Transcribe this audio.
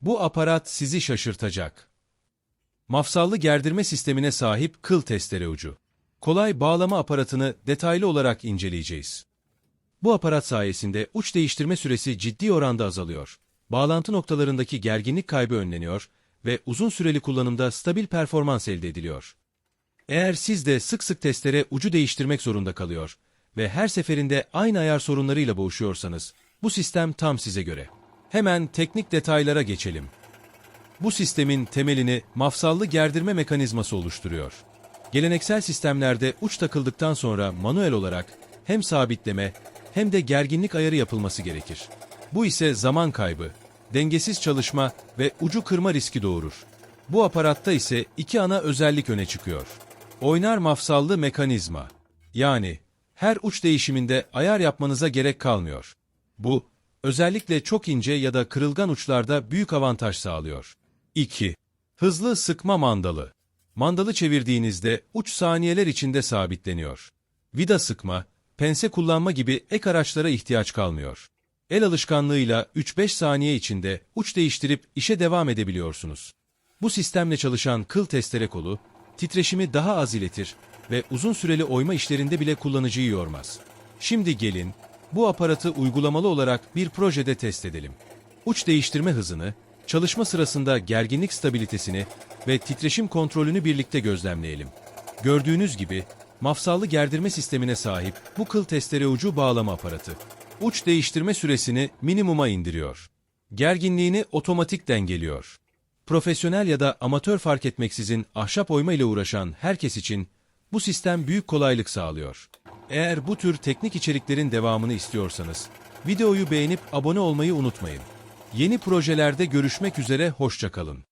Bu aparat sizi şaşırtacak. Mafsallı gerdirme sistemine sahip kıl testere ucu. Kolay bağlama aparatını detaylı olarak inceleyeceğiz. Bu aparat sayesinde uç değiştirme süresi ciddi oranda azalıyor. Bağlantı noktalarındaki gerginlik kaybı önleniyor ve uzun süreli kullanımda stabil performans elde ediliyor. Eğer siz de sık sık testere ucu değiştirmek zorunda kalıyor ve her seferinde aynı ayar sorunlarıyla boğuşuyorsanız, bu sistem tam size göre. Hemen teknik detaylara geçelim. Bu sistemin temelini mafsallı gerdirme mekanizması oluşturuyor. Geleneksel sistemlerde uç takıldıktan sonra manuel olarak hem sabitleme hem de gerginlik ayarı yapılması gerekir. Bu ise zaman kaybı, dengesiz çalışma ve ucu kırma riski doğurur. Bu aparatta ise iki ana özellik öne çıkıyor. Oynar mafsallı mekanizma. Yani her uç değişiminde ayar yapmanıza gerek kalmıyor. Bu, özellikle çok ince ya da kırılgan uçlarda büyük avantaj sağlıyor. 2. Hızlı sıkma mandalı. Mandalı çevirdiğinizde uç saniyeler içinde sabitleniyor. Vida sıkma, pense kullanma gibi ek araçlara ihtiyaç kalmıyor. El alışkanlığıyla 3-5 saniye içinde uç değiştirip işe devam edebiliyorsunuz. Bu sistemle çalışan kıl testere kolu, titreşimi daha az iletir ve uzun süreli oyma işlerinde bile kullanıcıyı yormaz. Şimdi gelin, bu aparatı uygulamalı olarak bir projede test edelim. Uç değiştirme hızını, çalışma sırasında gerginlik stabilitesini ve titreşim kontrolünü birlikte gözlemleyelim. Gördüğünüz gibi, mafsallı gerdirme sistemine sahip bu kıl testere ucu bağlama aparatı. Uç değiştirme süresini minimuma indiriyor. Gerginliğini otomatik dengeliyor. Profesyonel ya da amatör fark etmeksizin ahşap oyma ile uğraşan herkes için bu sistem büyük kolaylık sağlıyor. Eğer bu tür teknik içeriklerin devamını istiyorsanız, videoyu beğenip abone olmayı unutmayın. Yeni projelerde görüşmek üzere, hoşçakalın.